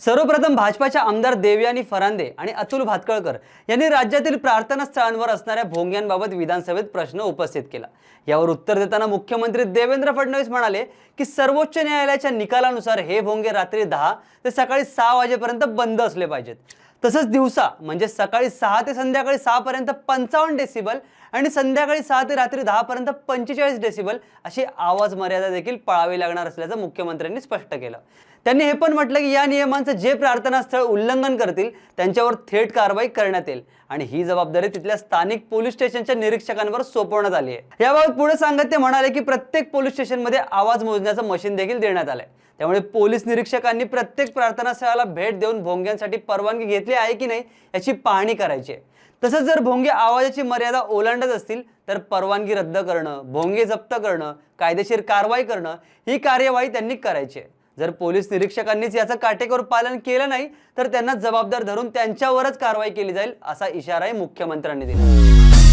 सर्वप्रथम भाजपाच्या आमदार देवयानी फरांदे आणि अतुल भातकळकर यांनी राज्यातील प्रार्थना स्थळांवर असणाऱ्या भोंग्यांबाबत विधानसभेत प्रश्न उपस्थित केला. यावर उत्तर देताना मुख्यमंत्री देवेंद्र फडणवीस म्हणाले की सर्वोच्च न्यायालयाच्या निकालानुसार हे भोंगे रात्री दहा ते सकाळी सहा वाजेपर्यंत बंद असले पाहिजेत. तसंच दिवसा म्हणजे सकाळी सहा ते संध्याकाळी सहा पर्यंत पंचावन्न डेसिबल आणि संध्याकाळी सहा ते रात्री दहापर्यंत पंचेचाळीस डेसिबल अशी आवाज मर्यादा देखील पाळावी लागणार असल्याचं मुख्यमंत्र्यांनी स्पष्ट केलं. त्यांनी हे पण म्हटलं की या नियमांचं जे प्रार्थना स्थळ उल्लंघन करतील त्यांच्यावर थेट कारवाई करण्यात येईल. आणि ही जबाबदारी तिथल्या स्थानिक पोलीस स्टेशनच्या निरीक्षकांवर सोपवण्यात आली आहे. याबाबत पुढे सांगत ते म्हणाले की प्रत्येक पोलीस स्टेशनमध्ये आवाज मोजण्याचं मशीन देखील देण्यात आलंय. त्यामुळे पोलीस निरीक्षकांनी प्रत्येक प्रार्थना स्थळाला भेट देऊन भोंग्यांसाठी परवानगी घेतली आहे की नाही याची पाहणी करायची आहे. तसंच जर भोंगे आवाजाची मर्यादा ओलांडत असतील तर परवानगी रद्द करणं भोंगे जप्त करणं कायदेशीर कारवाई करणं ही कार्यवाही त्यांनी करायची आहे. जर पोलीस निरीक्षकांनीच याचं काटेकोर पालन केलं नाही तर त्यांना जबाबदार धरून त्यांच्यावरच कारवाई केली जाईल असा इशाराही मुख्यमंत्र्यांनी दिला.